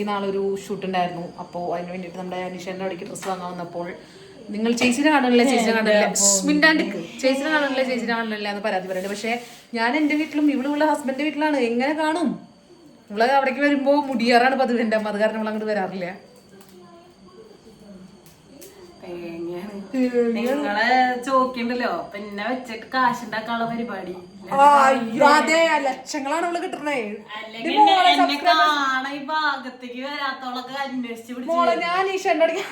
ഈ നാളൊരു ഷൂട്ട് ഉണ്ടായിരുന്നു. അപ്പോൾ അതിന് വേണ്ടിയിട്ട് നമ്മുടെ അനീഷേന്റെ അവിടേക്ക് ഡ്രസ്സ് വാങ്ങാൻ വന്നപ്പോൾ നിങ്ങൾ ചേച്ചിനെ കാണണില്ല ചേച്ചിനെ കാണണില്ല മിണ്ടാണ്ടിക്ക്. ചേച്ചിനെ കാണണില്ല ചേച്ചിനെ കാണണില്ല എന്ന് പരാതി പറയുന്നത് പക്ഷേ ഞാൻ എന്റെ വീട്ടിലും ഇവിടെ ഉള്ള ഹസ്ബൻഡിന്റെ വീട്ടിലാണ്. എങ്ങനെ കാണും? ഇവൾ അവിടേക്ക് വരുമ്പോൾ മുടിയാറാണ് പതിവ് എന്റെ അമ്മ. അത് കാരണം ഇവൾ അങ്ങോട്ട് വരാറില്ല നിങ്ങളെ ചോക്കിണ്ടല്ലോ പിന്നെ വെച്ചിട്ട് കാശുണ്ടാക്കാനുള്ള പരിപാടി. അയ്യോ അതെ ലക്ഷങ്ങളാണ് അവൾ കിട്ടണേ അല്ലെങ്കിൽ എന്നെ കാണാൻ ഈ ഭാഗത്തേക്ക് വരാത്തോളൊക്കെ അന്വേഷിച്ച് പിടിച്ച് മോളെ ഞാൻ ഈ ഷെണ്ണടിക്ക്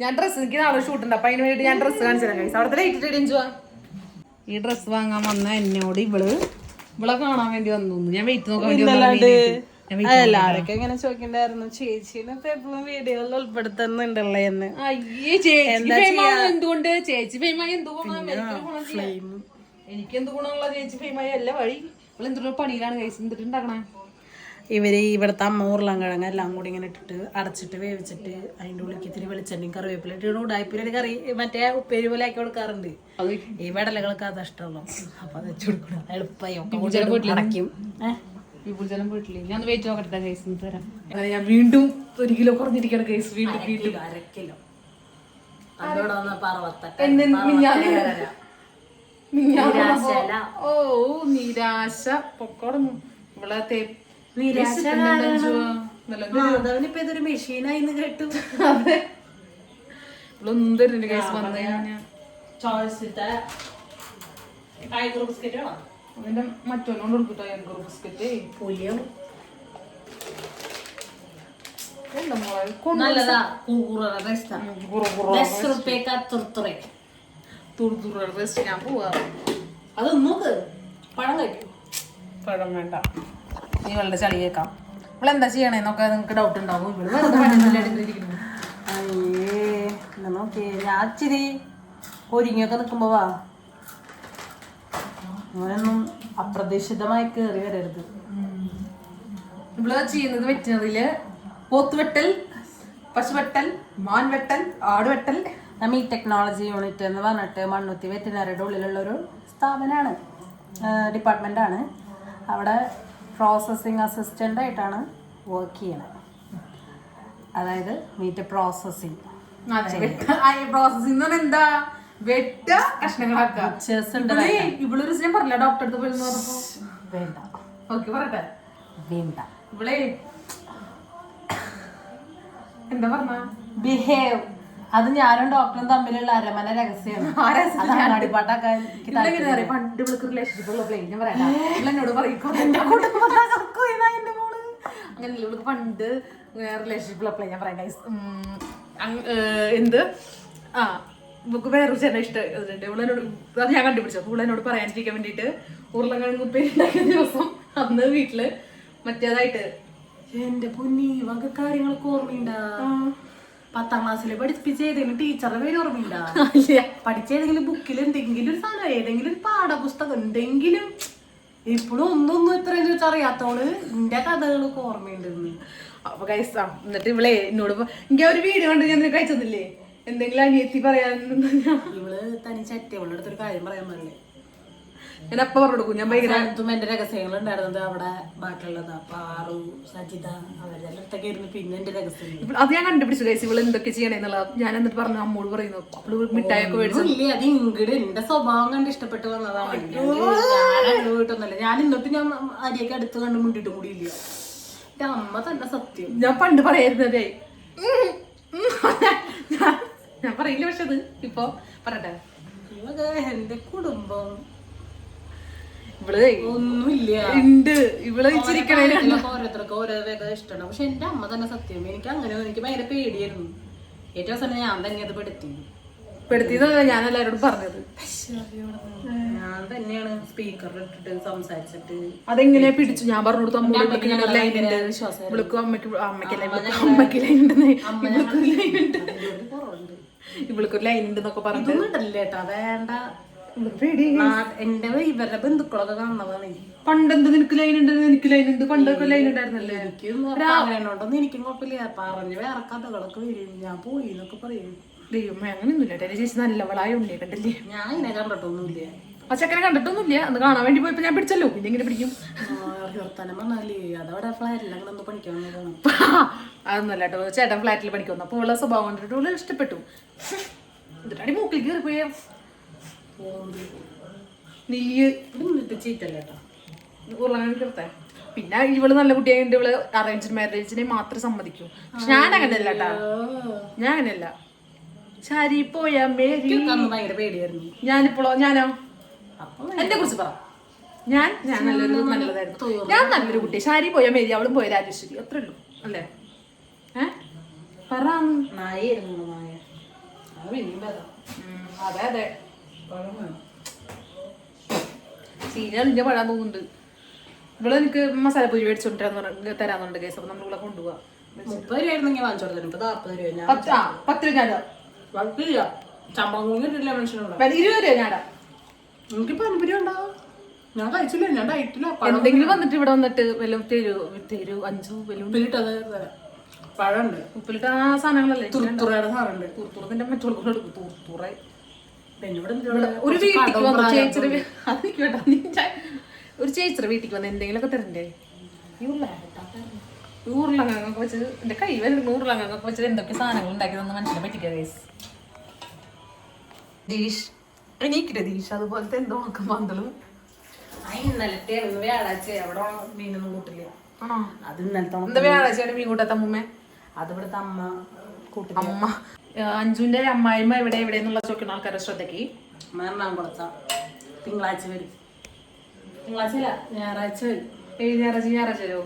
ഞാൻ ഡ്രസ്സ് എനിക്ക് നാളെ ഷൂട്ട് ഉണ്ട്. അപ്പൊ അതിന് വേണ്ടി ഞാൻ ഡ്രസ്സ് കാണിച്ചു തരാം കഴിച്ചു അവിടുത്തെ ലൈറ്റ് ഇടിഞ്ചുവാ ഈ ഡ്രസ്സ് വാങ്ങാൻ വന്ന എന്നോട് ഇവൾ ഇവളെ കാണാൻ വേണ്ടി വന്നു ഞാൻ വെയിറ്റ് നോക്കാൻ വേണ്ടി. എല്ലാരൊക്കെ ഇങ്ങനെ ചോദിക്കണ്ടായിരുന്നു? ചേച്ചീനെ ഇപ്പൊ എപ്പോഴും വീഡിയോയിൽ ഉൾപ്പെടുത്തുന്നുണ്ടല്ലേ എന്ന്. അയ്യേ ചേച്ചി എന്തുകൊണ്ട്? ചേച്ചി ഫെയിമായ എന്ത് എനിക്ക് എന്ത് ഗുണമുള്ള ചേച്ചി ഫെയിമായ അല്ല വഴി? ഇവൾ എന്തൊരു പണിയിലാണ് കഴിച്ച് എന്തിട്ട് ഉണ്ടാക്കണേ ഇവർ ഇവിടുത്തെ അമ്മ ഉരുളൻകിഴങ്ങ് എല്ലാം കൂടി ഇങ്ങനെ ഇട്ടിട്ട് അടച്ചിട്ട് വേവിച്ചിട്ട് അതിന്റെ ഉള്ളിലേക്ക് ഇത്തിരി വെളിച്ചെണ്ണയും കറിവേപ്പില ഇട്ടിട്ട് ഉടായ്പിലൊരു കറി മറ്റേ ഉപ്പേരി പോലെ ആക്കി കൊടുക്കാറുണ്ട്. ഈ വെടലകൾക്ക് അത് ഇഷ്ടമുള്ളൂ അപ്പൊ അത് വെച്ച് കൊടുക്കണം എളുപ്പമായി അടയ്ക്കും വിപുൽജലം വീട്ടിൽ? ഞാൻ വെയിറ്റ് നോക്കട്ടെ കേസ് തരാം. അങ്ങനെ ഞാൻ വീണ്ടും ഒരു കിലോ കുറഞ്ഞിരിക്കണം കേസ് വീണ്ടും വീണ്ടും. അര കിലോ. അതോടെ വന്നപ്പോ അറുപത്തെട്ട് എന്നെ മിഞ്ഞാന്ന് മിഞ്ഞാന്ന് നിരാശല. ഓ നിരാശ. പൊക്കോടും ഇവിടെ നിരാശ മാധവനിപ്പോ ഇതൊരു മെഷീനായി കേട്ടു. അതെ. ഇവളൊന്നും തരുന്നില്ല കേസ് വന്നു കഴിഞ്ഞാ. ചോയ്സിത്തെ ടൈഗർ ബിസ്ക്കറ്റ് വേണോ? അതിന്റെ മറ്റൊന്നും കൊടുക്കട്ടോ എങ്കർ ബിസ്ക്കറ്റ് പുലിയോ എന്താ മോളെ നല്ലതാ. കൂറ കുറു ദസ് റുപ്യക്ക് തുറത്തുറേ തുറു റെസ്റ്റ് ഞാൻ പോവാ. അത് നോക്ക് പഴം കഴിക്കും. പഴം വേണ്ട. നീ വളരെ ചളി കേൾക്കാം. ഇവളെന്താ ചെയ്യണേന്നൊക്കെ നിങ്ങൾക്ക് ഡൗട്ട് ഉണ്ടാവും? ഇവൾ വെറുതെ പണിയൊന്നുമില്ല എടുത്തിരിക്കുന്നു? അയ്യേ എന്നാ നോക്കിയേ ഞാൻ ഇച്ചിരി ഒരുങ്ങിയൊക്കെ നിൽക്കുമ്പോ വാ. അങ്ങനൊന്നും അപ്രതീക്ഷിതമായി കയറി വരരുത്. ഇവൾ ചെയ്യുന്നത് വെട്ടൽ, പോത്തുവെട്ടൽ പശുവെട്ടൽ മാൻവെട്ടൽ ആടുവെട്ടൽ നമ്മ ഈ ടെക്നോളജി യൂണിറ്റ് എന്ന് പറഞ്ഞിട്ട് മണ്ണുത്തി വെറ്റിനറിയുടെ ഉള്ളിലുള്ള ഒരു സ്ഥാപനമാണ് ഡിപ്പാർട്ട്മെന്റാണ് അവിടെ പ്രോസസ്സിങ് അസിസ്റ്റന്റ് ആയിട്ടാണ് വർക്ക് ചെയ്യണത്. അതായത് മീറ്റ് പ്രോസസ്സിങ് പ്രോസസ്സിംഗ് എന്താ? വെട്ട കഷ്ണങ്ങളാക്കുക ഇവളൊരു ദിവസം പറഞ്ഞില്ല ഡോക്ടറെ അടുത്ത് പോയി വേണ്ട. ഓക്കെ പറയട്ടെ. വേണ്ട. ഇവളെ എന്താ പറഞ്ഞ? ബിഹേവ് അത് ഞാനും ഡോക്ടറും തമ്മിലുള്ള അരമന രഹസ്യമാണ് പണ്ട് ഇവൾക്ക് റിലേഷൻഷിപ്പ് ഉള്ള പ്ലെയിൻ ഞാൻ പറയാം ഇവളെന്നോട് അങ്ങനെ ഇവൾക്ക് പണ്ട് റിലേഷൻഷിപ്പിൽ അപ്ലൈ ഞാൻ പറയാം എന്ത്? ആ ഇവക്ക് വേറൊരു ചേട്ടൻ ഇഷ്ടം ഇവളെന്നോട് അത് ഞാൻ കണ്ടുപിടിച്ചു. അപ്പോൾ ഇവളെന്നോട് പറയാനിരിക്കാൻ വേണ്ടിയിട്ട് ഉരുളക്കിഴങ്ങ് പേരുണ്ടാക്കിയ ദിവസം അന്ന് വീട്ടിൽ മറ്റേതായിട്ട് എന്റെ പൊന്നി വക കാര്യങ്ങളൊക്കെ ഓർമ്മയുണ്ടാ? പത്താം ക്ലാസ്സിൽ പഠിപ്പിച്ച ഏതെങ്കിലും ടീച്ചറുടെ പേര് ഓർമ്മയില്ല. പഠിച്ച ഏതെങ്കിലും ബുക്കിൽ എന്തെങ്കിലും ഒരു സാധനം ഏതെങ്കിലും ഒരു പാഠപുസ്തകം എന്തെങ്കിലും. ഇപ്പോഴും ഒന്നൊന്നും ഇത്രയും ചോദിച്ചാൽ അറിയാത്തോൾ. എന്റെ കഥകളൊക്കെ ഓർമ്മയുണ്ടെന്ന്. അപ്പൊ കൈസ എന്നിട്ട് ഇവളെ എന്നോട് ഇങ്ങനെ എനിക്ക് ഒരു വീഡിയോ കണ്ട് ഞാൻ കഴിച്ചതില്ലേ എന്തെങ്കിലും അനിയത്തി പറയാൻ ഇവൾ തനി ഇവളുടെ അടുത്തൊരു കാര്യം പറയാൻ പറഞ്ഞേ ഞാൻ അപ്പൊ പറഞ്ഞു കൊടുക്കും ഞാൻ ഭയങ്കര എന്റെ രഹസ്യങ്ങൾ ഉണ്ടായിരുന്നത് അവിടെ അപ്പൊ ആറു സജിത അവരുടെ അടുത്തൊക്കെ ഇരുന്ന് പിന്നെ എന്റെ രഹസ്യം അത് ഞാൻ കണ്ടുപിടിച്ചു ഗൈസ് ഇവൾ എന്തൊക്കെ ചെയ്യണേന്നുള്ളത് ഞാൻ എന്നിട്ട് പറഞ്ഞു അമ്മോട് പറയുന്നു. അവൾ മിഠായിയൊക്കെ മേടിച്ചു ഇല്ല അത് ഇങ്ങട് എന്റെ സ്വഭാവം കണ്ട് ഇഷ്ടപ്പെട്ട് വന്നതാണ് ഞാൻ വീട്ടൊന്നല്ല ഞാൻ ഇന്നിട്ട് ഞാൻ അരിയൊക്കെ അടുത്ത് കണ്ട് മുണ്ടിട്ട് കൂടിയില്ല. എന്റെ അമ്മ തന്നെ സത്യം. ഞാൻ പണ്ട് പറയായിരുന്നതേ. ഞാൻ- പറയില്ല പക്ഷെ അത്. ഇപ്പൊ പറയട്ടെ. എന്റെ കുടുംബം ഇവൾ ഒന്നുമില്ല. ഉണ്ട് ഇവൾ ഓരോരുത്തർക്ക് ഓരോ വേഗം ഇഷ്ടമാണ്. പക്ഷെ എന്റെ അമ്മ തന്നെ സത്യം. എനിക്ക് അങ്ങനെ എനിക്ക് ഭയങ്കര പേടിയായിരുന്നു. ഏറ്റവും അവസാനം ഞാൻ തന്നെ അത് പെടുത്തി. പെടുത്തിയതല്ല ഞാൻ എല്ലാവരോടും പറഞ്ഞത്. ഞാൻ തന്നെയാണ് സ്പീക്കറിൽ ഇട്ടിട്ട് സംസാരിച്ചിട്ട് അതെങ്ങനെ പിടിച്ചു. ഞാൻ പറഞ്ഞു കൊടുത്തു അമ്മോട് ഇവൾക്ക് ഇങ്ങനെ അമ്മയ്ക്ക് അമ്മയ്ക്ക് അമ്മയ്ക്ക് ഇവൾക്ക് ഇവൾക്ക് എന്നൊക്കെ പറഞ്ഞിട്ട്. ഇതൊന്നും വേണ്ട. എന്റെ ഇവരുടെ ബന്ധുക്കളൊക്കെ കാണുന്നതാണ്. പണ്ടെന്ത് നിനക്ക് ലൈൻ ഉണ്ട്? എനിക്ക് ലൈൻ ഉണ്ട്? പണ്ടൊക്കെ ലൈൻ ഉണ്ടായിരുന്നല്ലേ? എനിക്കും പറയണോണ്ടൊന്നും എനിക്കും കുഴപ്പമില്ല. പറഞ്ഞ് വേറെ കഥകളൊക്കെ വരും. ഞാൻ പോയി എന്നൊക്കെ പറയും. ദൈവമേ അങ്ങനെയൊന്നുമില്ല. എന്റെ ചേച്ചി നല്ലവളായ ഉണ്ണിയെ കണ്ടില്ലേ? ഞാൻ ഇങ്ങനെ കണ്ടിട്ടൊന്നുമില്ല. ആ ചെക്കനെ കണ്ടിട്ടൊന്നുമില്ല. അത് കാണാൻ വേണ്ടി പോയപ്പോ ഞാൻ പിടിച്ചല്ലോ. പിന്നെ എങ്ങനെ പിടിക്കും? വർത്തനം പറഞ്ഞാലേ അതവിടെ പഠിക്കാൻ വന്നതാണ്. അതൊന്നല്ല കേട്ടോ. ചേട്ടൻ ഫ്ലാറ്റിൽ പഠിക്കുന്നു അപ്പോൾ ഉള്ള സ്വഭാവം കണ്ടിട്ട് ഉള്ള ഇഷ്ടപ്പെട്ടു. എന്നിട്ടാടി മൂക്കിൽ കയറി പോയ നീ എന്നിട്ട് ചീറ്റല്ല കേട്ടോ. പിന്നെ ഇവൾ നല്ല കുട്ടിയായിട്ട് ഇവൾ അറേഞ്ച്ഡ് മാരേജിനെ മാത്രം സമ്മതിക്കൂ. പക്ഷെ ഞാൻ അങ്ങനെയല്ല കേട്ടാ ഞാൻ അങ്ങനെയല്ല. ശരി പോയാ മേരി. ഭയങ്കര പേടിയായിരുന്നു. ഞാനിപ്പോളോ ഞാനോ? എന്നെ കുറിച്ച് പറ. ഞാൻ ഞാൻ നല്ലൊരു നല്ലതായിരുന്നു. ഞാൻ നല്ലൊരു കുട്ടി. ശാരി പോയ മേരി അവളും പോയ രാജേശ്വരി. അത്രേ ഉള്ളൂ. അല്ലേ? ഏ? പറ. നായായിരുന്നു നായ. അത് അതെ. അതെ പഴം പോകുന്നുണ്ട് ഇവിടെ എനിക്ക് മസാലപ്പൊരി മേടിച്ചോണ്ട് തരാന്ന് തരാന്നുണ്ട് കേസ് അപ്പൊ നമ്മളിവിടെ കൊണ്ടുപോവാ. മുപ്പത് ഇപ്പൊ രൂപ ഞാൻ പത്ത് ആ പത്ത് രൂപ ഞാടാ കുഴപ്പമില്ല ശമ്പളം കൂടി കിട്ടില്ല മനുഷ്യനോട്. ഇരുപത് രൂപ ഞാടാ എനിക്ക് പാനിപ്പരി ഉണ്ടാവും ഞാൻ കഴിച്ചില്ല ഞാൻ ഡയറ്റില്ല എന്തെങ്കിലും വന്നിട്ട് ഇവിടെ വന്നിട്ട് വല്ലതും തരൂ തരൂ അഞ്ചു വല്ലതും ഉപ്പിലിട്ടത് തരാം. പഴമുണ്ട് ഉപ്പിലിട്ട ആ സാധനങ്ങളല്ലേ തുറത്തുറയുടെ സാറുണ്ട് തൂർത്തൂറത്തിന്റെ മറ്റുള്ള കൊടുക്കും. ഒരു വീട്ടിൽ വന്നു ചേച്ചിയുടെ വീ- അത് എനിക്ക് വേണ്ട നീ ചാ- ഒരു ചേച്ചിയുടെ വീട്ടിൽ വന്ന് എന്തെങ്കിലുമൊക്കെ തരണ്ടേ? ഈ ഉരുള- ഈ ഉരുളങ്ങൊക്കെ വെച്ച് എന്റെ കൈ വരുന്ന ഉരുളങ്ങൊക്കെ വെച്ച് എന്തൊക്കെ സാധനങ്ങൾ ഉണ്ടാക്കി തന്ന മനുഷ്യനെ ഗൈസ് ദീഷ് എനിക്കില്ല ദീഷ്? അതുപോലത്തെ എന്തോ ആക്കം പന്തളും ഇന്നലത്തെ വ്യാഴാഴ്ച. അവിടെ മീനൊന്നും കൂട്ടില്ല. ആണോ? അത് ഇന്നലത്തെ എന്താ വ്യാഴാഴ്ചയാണ് മീൻ കൂട്ടാത്ത അമ്മൂമ്മേ? അതിവിടുത്തെ അമ്മ അമ്മ. അഞ്ജുവിന്റെ അമ്മായിമ്മ എവിടെ എവിടെ എന്നുള്ള ചോദിക്കുന്ന ആൾക്കാരെ ശ്രദ്ധയ്ക്ക്. അമ്മ എറണാകുളത്ത. തിങ്കളാഴ്ച വരും. തിങ്കളാഴ്ച അല്ല ഞായറാഴ്ച വരും. ഏഴ് ഞായറാഴ്ച ഞായറാഴ്ച വരുമോ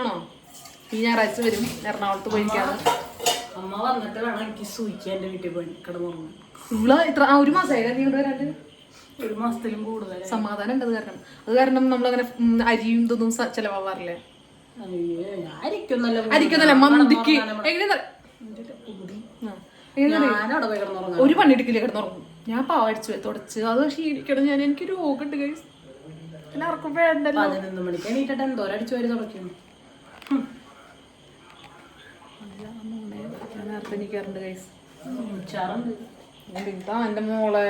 ആണോ? ഈ ഞായറാഴ്ച വരും. എറണാകുളത്ത് പോയിരിക്കാണ്. അമ്മ വന്നിട്ട് വേണം എനിക്ക് സൂചിക്കാൻ എന്റെ വീട്ടിൽ പോയി കിടന്നു ഇവൾ ഇത്ര ആ ഒരു മാസമായില്ല നീ വരാണ്ട്? ഒരു മാസത്തിലും കൂടുതൽ സമാധാനം ഉണ്ട് അത് കാരണം. അത് കാരണം നമ്മളങ്ങനെ അരിയും ഇതൊന്നും ചെലവാറില്ലേ ചെലവാവാറില്ലേ? അരിക്കുന്നല്ല മന്തിക്ക്. എങ്ങനെ ഒരു പണിയെടുക്കില്ല കിടന്നുറങ്ങും. ഞാൻ പാവടിച്ചു തുടച്ച്. അത് ക്ഷീണിക്കണം. ഞാൻ എനിക്ക് രോഗമുണ്ട്. എല്ലാവർക്കും വേണ്ടല്ലോ പതിനൊന്ന് മണിക്ക് എണീറ്റിട്ട് വരി ഞാൻ എന്റെ മോളെ.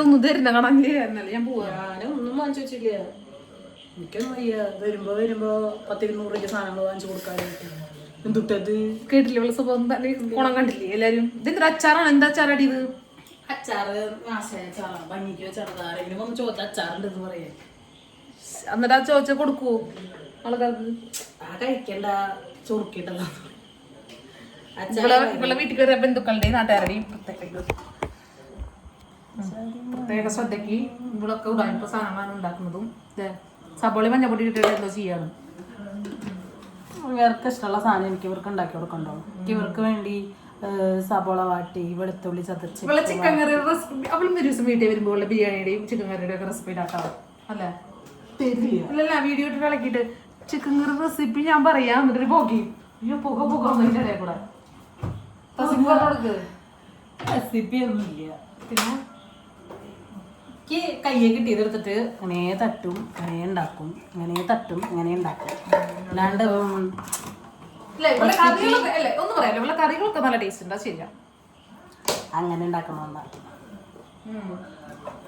ഒന്നും തരുന്ന കാണാനില്ലേ എന്നല്ല ഞാൻ പോവാ. വാങ്ങിച്ചു വെച്ചില്ല. എനിക്കൊന്നും വയ്യ. വരുമ്പോ വരുമ്പോ പത്തിരുന്നൂറ് രൂപ സാധനങ്ങൾ വാങ്ങിച്ചു കൊടുക്കാനായിട്ട്. എന്തുട്ടത്? കേട്ടില്ലേ ഇവളെ സ്വഭാവം തന്നെ ഗുണം കണ്ടില്ലേ എല്ലാരും? ഇതെന്താ അച്ചാറാണ്? എന്താ അച്ചാറടി ഇത്? അച്ചാറ് നാശമായ അച്ചാറാ. ഭംഗിക്ക് വെച്ചാറ് ആരെങ്കിലും വന്ന് ചോദിച്ച അച്ചാറുണ്ട് എന്ന് പറയാ. എന്നിട്ട് ആ ചോദിച്ച കൊടുക്കുവോ? ആൾക്കാർക്ക്? ആ കഴിക്കണ്ട. ചൊറുക്കിട്ടല്ലോ ഇവിടെ വീട്ടിൽ കയറിയ ബന്ധുക്കളുടെയും നാട്ടുകാരുടെയും പ്രത്യേക പ്രത്യേക ശ്രദ്ധയ്ക്ക് ഇവിടൊക്കെ ഉടായ്പ സാധനങ്ങളാണ് ഉണ്ടാക്കുന്നതും. ദേ, സബോളി മഞ്ഞപ്പൊടി ഇട്ടിട്ട് എന്തോ ചെയ്യാണ് ഇവർക്ക് ഇഷ്ടമുള്ള സാധനം എനിക്ക് ഇവർക്ക് ഉണ്ടാക്കി കൊടുക്കണ്ടോ? എനിക്ക് ഇവർക്ക് വേണ്ടി സബോള വാട്ടി വെളുത്തുള്ളി ചതച്ച് ചിക്കൻ കറി റെസിപ്പി അവളും ഒരു ദിവസം വീട്ടിൽ വരുമ്പോൾ ബിരിയാണിയുടെയും ചിക്കൻ കറിയുടെ ഒക്കെ റെസിപ്പി ഉണ്ടാക്കാം അല്ലേ? അല്ലല്ല വീഡിയോ ഇട്ട് ഇളക്കിയിട്ട് ചിക്കൻ കറി റെസിപ്പി ഞാൻ പറയാം. എന്നിട്ട് പോകി അയ്യോ പുക പുക കൂടെ. റെസിപ്പി ഒന്നുമില്ല പിന്നെ? എനിക്ക് കയ്യെ കിട്ടിയതെടുത്തിട്ട് അങ്ങനെ തട്ടും അങ്ങനെ ഉണ്ടാക്കും അങ്ങനെ തട്ടും അങ്ങനെ ഉണ്ടാക്കും. അല്ലാണ്ട് ഒന്ന് പറയാലോ ഇവളെ കറികളൊക്കെ നല്ല ടേസ്റ്റ് ഉണ്ട്? ശരിയാ. അങ്ങനെ ഉണ്ടാക്കണമെന്നാണ്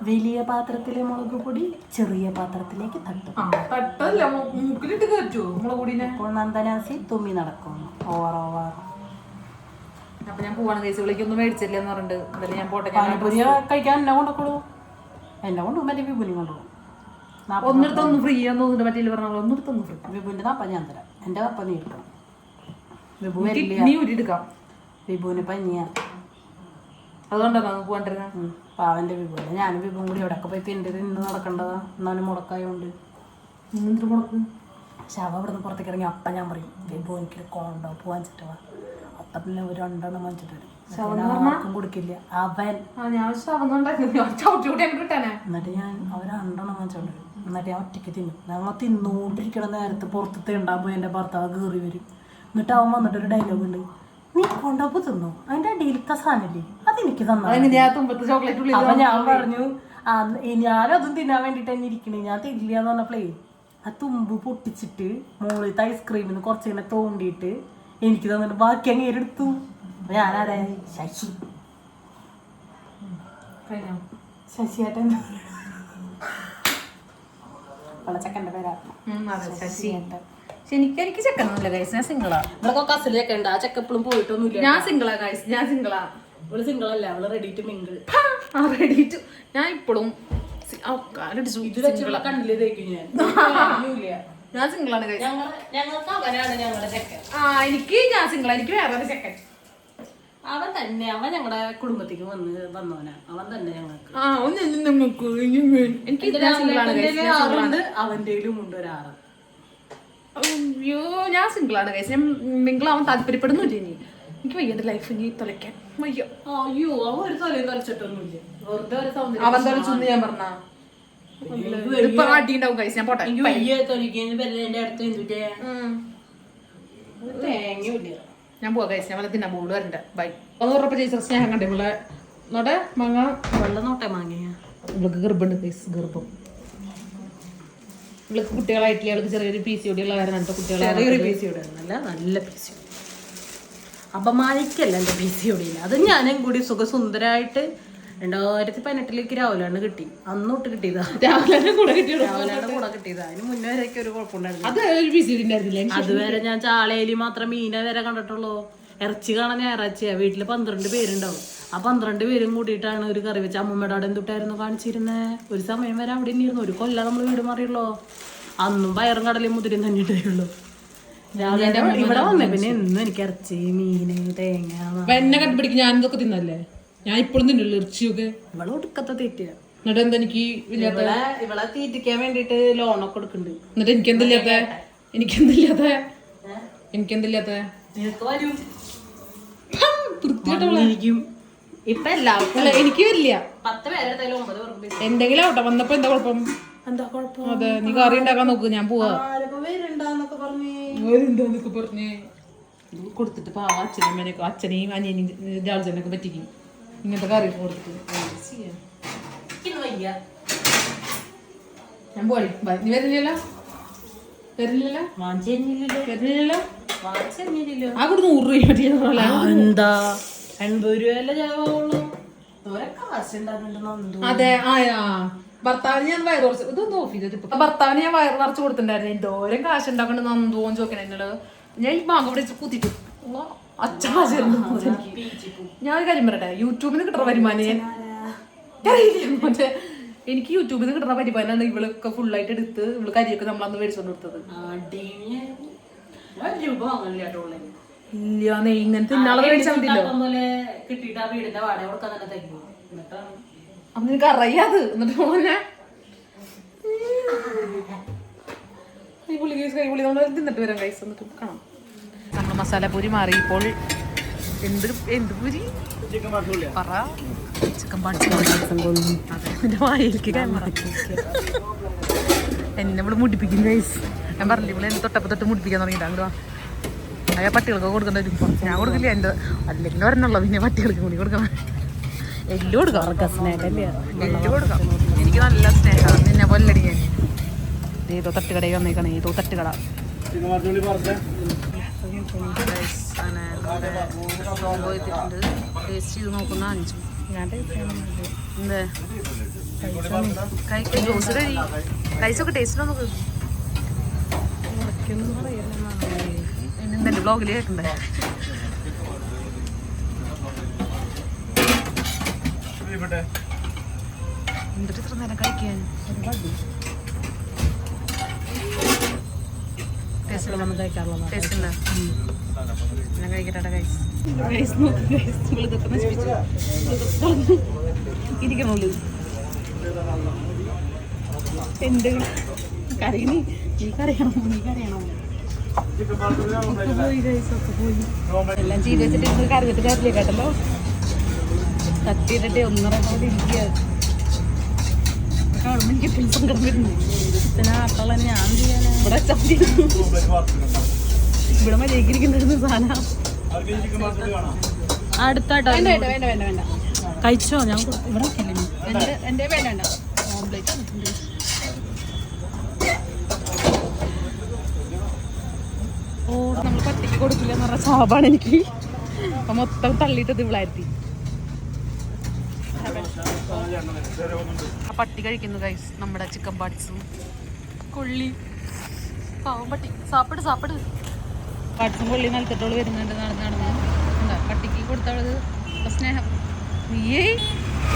വലിയ പാത്രത്തിലെ മുളക് പൊടി ചെറിയ പാത്രത്തിലേക്ക് തട്ടും. തട്ടല്ല മൂക്കിലിട്ട് കയറ്റുമോ മുളക് പൊടിനെ? ഇപ്പോൾ നന്ദനാസി തുമ്മി നടക്കും. Over over. അപ്പൊ ഞാൻ പോവാണ് കേസ് വിളിക്കൊന്നും മേടിച്ചില്ല എന്ന് പറഞ്ഞിട്ട്. ഞാൻ പോട്ടെ ഞാൻ കഴിക്കാൻ എന്നെ കൊണ്ടുപോകുള്ളൂ എന്നെ കൊണ്ടുപോകും മറ്റേ വിപുലി കൊണ്ടുപോകും നാപ്പ- ഒന്നിടത്തൊന്നും ഫ്രീ ആന്ന് തോന്നുന്നു മറ്റേ പറഞ്ഞ ഒന്നിടത്തൊന്നും ഫ്രീ വിപുവിന്റെ നാപ്പ ഞാൻ തരാം. എന്റെ കപ്പ നീ എടുക്കണം വിപു വരില്ല നീ ഉരുടെടുക്കാം വിപുവിന് പനിയാ അതുകൊണ്ടാണ് പോകാണ്ടിരുന്നത് ഉം. പാവന്റെ വിപുവിന് ഞാനും വിപുവും കൂടി എവിടെയൊക്കെ പോയി തിന്ന് നടക്കേണ്ടതാ? എന്നാലും മുടക്കായോണ്ട്. എന്നിട്ട് മുടക്ക്? പക്ഷെ അവ ഇവിടെ നിന്ന് പുറത്തേക്ക് ഇറങ്ങി അപ്പം ഞാൻ പറയും വിപു എനിക്ക് കോണ്ടോ പോവാൻ ചിട്ടവാ അപ്പം പിന്നെ ഒരു രണ്ടെണ്ണം വാങ്ങിച്ചിട്ട് വരും. ആർക്കും കൊടുക്കില്ല. അവൻ. ഞാൻ എന്നിട്ട് ഞാൻ അവർ രണ്ടെണ്ണം വാങ്ങിച്ചോണ്ട് വരും എന്നിട്ട് ഞാൻ ഒറ്റയ്ക്ക് തിന്നും. ഞങ്ങൾ തിന്നുകൊണ്ടിരിക്കണ നേരത്ത് പുറത്തത്തെ ഉണ്ടാകുമ്പോൾ എന്റെ ഭർത്താവ് കയറി വരും. എന്നിട്ട് അവൻ വന്നിട്ട് ഒരു ഡയലോഗ് ഉണ്ട്. നീ കൊണ്ടപ്പോ തിന്നു? അതിന്റെ അടിയിലത്തെ സാധനല്ലേ? അതെനിക്ക് ഉള്ളിൽ അപ്പൊ ഞാൻ പറഞ്ഞു "ആ, ഈ ഞാനതും തിന്നാൻ വേണ്ടിട്ട് തന്നെ ഇരിക്കണേ. ഞാൻ തിരില്ലാന്ന് പറഞ്ഞപ്പോഴേ ആ തുമ്പ് പൊട്ടിച്ചിട്ട് മുകളിലത്തെ ഐസ്ക്രീമിന് കുറച്ചിങ്ങനെ തോണ്ടിയിട്ട് എനിക്ക് തന്നിട്ട് ബാക്കി അങ്ങ് എടുത്തു ഞാനാരായി ശശി ശശിയേട്ടൻ. അവളെ ചെക്കന്റെ പേരാണ് അതെ ശശി. പക്ഷെ എനിക്ക് എനിക്ക് ചെക്കനൊന്നുമില്ല ഗൈസ് ഞാൻ സിംഗിളാ ഇവിടെ കസിൽ ചെക്കണ്ട ആ ചെക്ക എപ്പോഴും പോയിട്ടൊന്നുമില്ല ഞാൻ സിംഗിളാ ഗൈസ് ഞാൻ സിംഗിളാ ഇവൾ സിംഗിളല്ല അവൾ റെഡി ടു മിങ്കിൾ ആ റെഡി ടു ഞാൻ ഇപ്പോഴും ഞാൻ. സിംഗിളാണ് ഞങ്ങൾക്ക് അവനാണ് ഞങ്ങളുടെ ചെക്കൻ. ആ എനിക്ക് ഞാൻ സിംഗിളാ എനിക്ക് വേറെ ചെക്കൻ. അവൻ തന്നെ അവൻ ഞങ്ങളുടെ കുടുംബത്തേക്ക് വന്ന് വന്നവനാ. അവൻ തന്നെ ഞങ്ങൾക്ക്. ആ ഒന്ന് നമുക്ക് എനിക്ക് ആറുണ്ട് അവന്റെയിലും ഉണ്ട് ഒരാറ്. അയ്യോ ഞാൻ സിംഗിളാണ് ആണ് ഞാൻ ആവാൻ താല്പര്യപ്പെടുന്നില്ല ഇനി. എനിക്ക് വയ്യ എന്റെ ലൈഫ് ഇനി തുലയ്ക്കാൻ. അയ്യോ അയ്യോ അവൻ ഒരു തൊലയും തൊലച്ചിട്ടൊന്നുമില്ല. വെറുതെ ഒരു സൗന്ദര്യം അവൻ തുലച്ചെന്ന് ഞാൻ പറഞ്ഞ. ഇപ്പൊ അടി ഉണ്ടാവും ഞാൻ പോട്ടെ. എനിക്ക് വലിയ തൊലിക്കുന്ന പേര് എന്റെ അടുത്ത് എന്തുട്ടേ ഉം. തേങ്ങയില്ല ഞാൻ പോവാ കഴിച്ചു ഞാൻ വല്ല തിന്നാൻ പോകുള്ളൂ വരണ്ട. ബൈ ഒന്നൂറ് ഉറപ്പ് ചേച്ചി സ്നേഹം കണ്ടേ ഇവിടെ. നോട്ടെ മാങ്ങ. വെള്ളം നോട്ടെ മാങ്ങ? ഇവൾക്ക് ഗർഭമുണ്ട് ഗൈസ് ഗർഭം. ഇവൾക്ക് കുട്ടികളായിട്ടില്ല അവൾക്ക് ചെറിയൊരു പി സി ഒടിയുള്ള കാരണം കുട്ടികളെ ചെറിയൊരു പി സി നല്ല നല്ല പി സി അപമാനിക്കല്ല എന്റെ പി സി അത് ഞാനും കൂടി സുഖസുന്ദരായിട്ട് രണ്ടായിരത്തി പതിനെട്ടിലേക്ക് രാഹുലാണ് കിട്ടി. അന്ന് തൊട്ട് കിട്ടിയതാ. രാവിലെ കൂടെ കിട്ടിയുള്ളൂ രാഹുലാണ് കൂടെ കിട്ടിയതാ. അതിന് മുന്നേ വരെയൊക്കെ ഒരു കുഴപ്പമുണ്ടായിരുന്നു. അത് ഒരു അതുവരെ ഞാൻ ചാളയിൽ മാത്രം മീനെ വരെ കണ്ടിട്ടുള്ളൂ. ഇറച്ചി കാണാൻ ഞായറാഴ്ചയാ. വീട്ടിൽ പന്ത്രണ്ട് പേരുണ്ടാവും. ആ പന്ത്രണ്ട് പേരും കൂടിയിട്ടാണ് ഒരു കറി വെച്ച അമ്മമ്മയുടെ അവിടെ എന്തുട്ടായിരുന്നു കാണിച്ചിരുന്നേ? ഒരു സമയം വരെ അവിടെ ഇരുന്നു ഒരു കൊല്ല നമ്മൾ വീട് മാറിയുള്ളൂ. അന്നും വയറും കടലും മുതിരും തന്നെ ഉണ്ടായുള്ളൂ. ഇവിടെ വന്നേ. പിന്നെ എന്നും എനിക്ക് ഇറച്ചി മീന് തേങ്ങ എന്നെ കണ്ടുപിടിക്കും. ഞാൻ ഇതൊക്കെ തിന്നല്ലേ? ഞാൻ ഇപ്പോഴും തന്നെ ഇളർച്ചയൊക്കെ ഇവളെ ഒടുക്കത്തെ തെറ്റിയ. എന്നിട്ട് എന്താ എനിക്ക് ഇല്ലാത്ത? ഇവളെ ഇവളെ തീറ്റിക്കാൻ വേണ്ടിട്ട് ലോണൊക്കെ കൊടുക്കുന്നുണ്ട് എന്നിട്ട് എനിക്ക് എന്തില്ലാത്ത എനിക്ക് എന്തില്ലാത്ത എനിക്ക് എന്തില്ലാത്ത നിനക്ക് വരും. തൃപ്തിയായിട്ടവളെ ഇരിക്കും. ഇപ്പൊ എല്ലാവർക്കും എനിക്ക് വരില്ല. പത്ത് ഒമ്പത് എന്തെങ്കിലും ആവട്ടെ വന്നപ്പോ എന്താ കുഴപ്പം? എന്താ കുഴപ്പം? അതെ നീ കറി ഉണ്ടാക്കാൻ നോക്ക് ഞാൻ പോവാ. പറഞ്ഞേ. കൊടുത്തിട്ട് പാവ അച്ഛനും അച്ഛനെയും അനിയനെയും ജാൾജനൊക്കെ പറ്റിക്കും. ഇങ്ങനത്തെ കറി കൊടുത്തിട്ട്. ഞാൻ പോയി. നീ വാങ്ങിച്ചിരുന്നില്ലല്ലോ. വരില്ലല്ലോ വാങ്ങിച്ചിരുന്നില്ലല്ലോ. ആ കൂടെ നൂറ് രൂപ എന്താ എൺപത് രൂപയല്ലേ കാശുണ്ടാകുന്നുണ്ടെന്നു അതെ ആ. ഭർത്താവിന് ഞാൻ വയറ് കുറച്ച് ഇതൊന്നും ഓഫീസ് ഭർത്താവിന് ഞാൻ വയറ് നിറച്ച് കൊടുത്തിട്ടുണ്ടായിരുന്നു. എന്തോരം കാശ് ഉണ്ടാക്കണ്ട നന്ദോന്ന് ചോദിക്കണേ എന്നോട്. ഞാൻ ഈ ബാങ്ക് പിടിച്ച് കുത്തിട്ടു അച്ഛാചായിരുന്നു ഞാൻ ഒരു കാര്യം പറയട്ടെ? യൂട്യൂബിൽ നിന്ന് കിട്ടുന്ന വരുമാനം. മറ്റേ എനിക്ക് യൂട്യൂബിൽ നിന്ന് കിട്ടുന്ന പരിപാടിയാണ് ഇവളൊക്കെ ഫുള്ളായിട്ട് എടുത്ത് ഇവൾ കരിയൊക്കെ നമ്മളന്ന് മേടിച്ചോണ്ട് കൊടുത്തത്. ഇല്ല ഇങ്ങനത്തെ ഇന്നാളെ മേടിച്ചാൽ മതിയല്ലോ. അന്ന് എനിക്ക് അറിയാത്. എന്നിട്ട് മോനെ കൈപുളി കൈപുളി നമ്മൾ തിന്നിട്ട് വരാം കൈസ് എന്നിട്ട് കാണാം. നമ്മൾ പൂരി മാറി ഇപ്പോൾ എന്ത് എന്ത് പൂരി പറ. ചിക്കൻ വായിലേക്ക് ക്യാമറ എന്നെ ഇവിടെ മുടിപ്പിക്കും ഗൈസ് ഞാൻ പറഞ്ഞില്ല ഇവിടെ എന്നെ തൊട്ടപ്പം തൊട്ട് മുടിപ്പിക്കാൻ തുടങ്ങിയിട്ട്. അങ്ങോട്ട് വാ. അയ്യാ പട്ടികൾക്ക് കൊടുക്കേണ്ട വരും. ഞാൻ കൊടുക്കില്ല എന്റെ അല്ലെങ്കിൽ ഒരെണ്ണുള്ള പിന്നെ പട്ടികൾക്ക് കൂടി കൊടുക്കണം. എല്ലാം കൊടുക്കാം. എല്ലാം കൊടുക്കാം. എനിക്ക് നല്ല സ്നേഹമാണ് നിന്നെ പോലെ അടിക്കാൻ. ഏതോ തട്ടുകടയിൽ വന്നേക്കണേ. ഏതോ തട്ടുകട. ടേസ്റ്റ് ചെയ്ത് നോക്കുന്ന അഞ്ചും എന്താ? കഴിക്കാൻ ജ്യൂസ് കഴി റൈസൊക്കെ ടേസ്റ്റ് നമുക്ക് എന്നെ ബ്ലോഗിൽ കേൾക്കണ്ടേ? എന്നിട്ട് ഇത്ര നേരം കഴിക്കാൻ ടേസ്റ്റ് വന്ന് കഴിക്കാറുള്ളതാണ് ടേസ്റ്റ് ഉണ്ടോ ഞാൻ കഴിക്കട്ടെ ഗൈസ് ഗൈസ് നോക്ക് ഗൈസ് ഇതൊക്കെ നശിപ്പിച്ചു ഇരിക്കണുള്ളൂ എന്ത്? കരയണി നീ കരയണം നീ കരയണം. എല്ലാം ചെയ്ത് വെച്ചിട്ട് ഇന്ന് കരഞ്ഞിട്ട് കാര്യമില്ല കേട്ടല്ലോ. തട്ടിയിട്ടിട്ട് ഒന്നര പോലെ ഇരിക്കുക കാണുമ്പോൾ എനിക്ക് എപ്പോഴും സങ്കടം വരുന്നു. ആട്ടുള്ള ഞാൻ ചെയ്യാനാ? ഇവിടെ ഇവിടെ മര്യാദക്കിരിക്കുന്ന സാധനം. അടുത്താട്ടോ. കഴിച്ചോ? ഞാൻ ഇവിടെ വെക്കല്ലേ നീ? എന്റെ എന്റെ വേണ്ട വേണ്ട. ഓംപ്ലേറ്റ് ഓ നമ്മൾ പട്ടിക്ക് കൊടുക്കില്ല എന്ന് പറഞ്ഞ സാബാണ് എനിക്ക്. അപ്പൊ മൊത്തം തള്ളിയിട്ടത് ഇവളായിരുത്തി. പട്ടി കഴിക്കുന്നു ഗൈസ് നമ്മുടെ ചിക്കൻ പാർട്സും കൊള്ളി. പാവം പട്ടി. സാപ്പിട് സാപ്പിട്. പാർട്സും കൊള്ളി നിലത്തിട്ടോൾ വരുന്നുണ്ട് നടന്ന് നടന്ന്. എന്താ പട്ടിക്ക് കൊടുത്തവളത് സ്നേഹം. നീയേ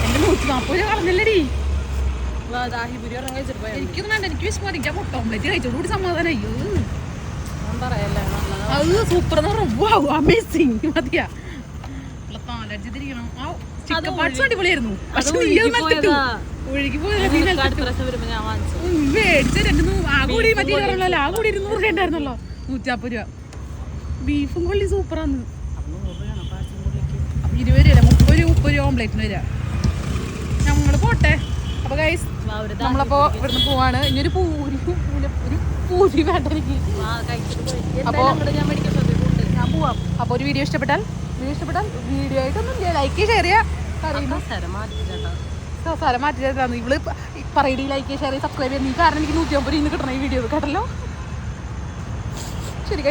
എന്റെ നൂറ്റി നാൽപ്പത് രൂപ കളഞ്ഞല്ലടി എനിക്കൊന്നും വേണ്ട എനിക്ക് വിശപ്പ് എനിക്ക് മുട്ട ഓംലെറ്റ് കഴിച്ചോട് കൂടി സമാധാനം അയ്യോ. അത് സൂപ്പർ അമേസിങ് മതിയാ. താലടിച്ച് തിരിക്കണം ആ ചിക്കൻ പാർട്സ് അടിപൊളിയായിരുന്നു. പക്ഷെ നീ അത് നട്ടിട്ടു. ഒഴുകി മേടിച്ച രണ്ട് മറ്റേ പറഞ്ഞല്ലോ ഇരുന്നൂറ് രൂപ ഉണ്ടായിരുന്നല്ലോ. നൂറ്റാപ്പത് രൂപ. ബീഫും കൊള്ളി സൂപ്പറാന്ന്. ഇരുപത് രൂപ മുപ്പത് രൂപ മുപ്പത് രൂപ ഓംപ്ലേറ്റിന് വരിക. ഞങ്ങൾ പോട്ടെ. അപ്പൊ ഗൈസ് നമ്മളപ്പോ ഇവിടുന്ന് പോവാണ്. ഇനി ഒരു പൂരി ഒരു- പൂരി വേണ്ട എനിക്ക്. അപ്പോ ഞാൻ പോവാം. അപ്പൊ ഒരു വീഡിയോ ഇഷ്ടപ്പെട്ടാൽ വീഡിയോ ഇഷ്ടപ്പെട്ടാൽ വീഡിയോ ആയിട്ടൊന്നും ലൈക്ക് ഷെയർ ചെയ്യാം സ്ഥലം മാറ്റി ഇവൾ പറയടി ലൈക്ക് ഷെയർ സബ്സ്ക്രൈബ് ചെയ്യാൻ നീ കാരണം എനിക്ക് നൂറ്റി അമ്പത് ഇന്ന് കിട്ടണം ഈ വീഡിയോ കേട്ടല്ലോ ശരി.